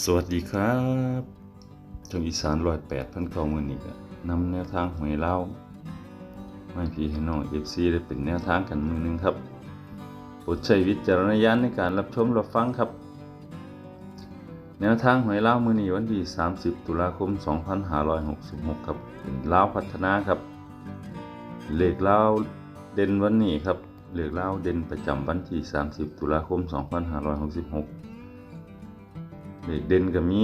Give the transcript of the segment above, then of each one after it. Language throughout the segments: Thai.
สวัสดีครับช่องอีสานร้อยแปดพันเก้ามือนี้ก็นำแนวทางหวยเล่าไมาให้พี่ให้น้องเอฟซีได้เป็นแนวทางกันมือหนึงครับโปรดใช้วิจารณญาณในการรับชมรับฟังครับ แนวทางหวยเล่ามือนี้วันที่ 30 ตุลาคม 2566 ครับเป็นเล่าพัฒนาครับ เลขเล่าเด่นวันนี้ครับเลขเล่าเด่นประจำวันที่ 30 ตุลาคม 2566 เด็กเด่นก็มี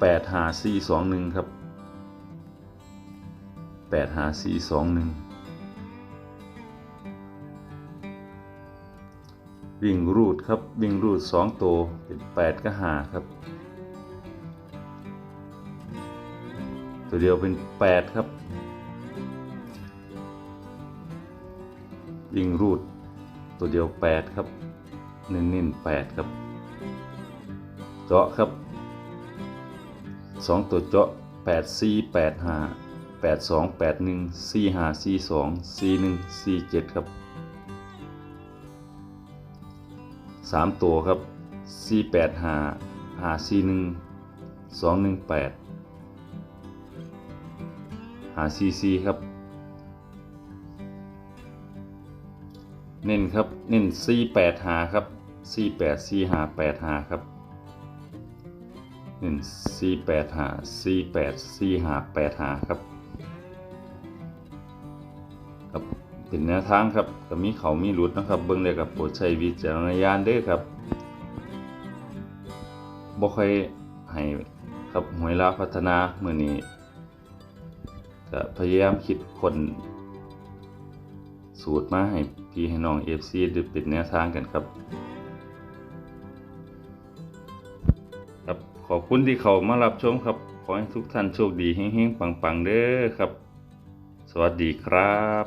แปดหาสี่สองหนึ่งครับแปดหาสี่สองหนึ่งวิ่งรูดครับวิ่งรูดสองตัวเป็นแปดก็หาครับ ตัวเดียวเป็นแปดครับ วิ่งรูดตัวเดียวแปดครับ เน้นๆแปดครับ เจาะครับสองตัวเจาะแปดสี่แปดห้าแปดสองแปดหนึ่งสี่ห้าสี่สองสี่หนึ่งสี่เจ็ดครับสามตัวครับสี่แปดห้าห้าสี่หนึ่งสองหนึ่งแปดหาสี่สี่ครับ เน้นครับ เน้นสี่แปดหาครับ สี่แปดสี่หาแปดหาครับเน้นสี่แปดหาสี่แปดสี่หาแปดหาครับครับเป็นแนวทางครับก็มีเขามีหลุดนะครับเบิ่งเลยกับโปรดใช้วิจารณญาณด้อครับบ่ค่อยให้ครับหวยลาพัฒนาเมื่อนี้ก็พยายามคิดคนสูตรมาให้พี่ให้น้อง FC ได้เป็นแนวทางกันครับ ครับขอบคุณที่เขามารับชมครับ ขอให้ทุกท่านโชคดีเฮงๆปังๆเด้อครับ สวัสดีครับ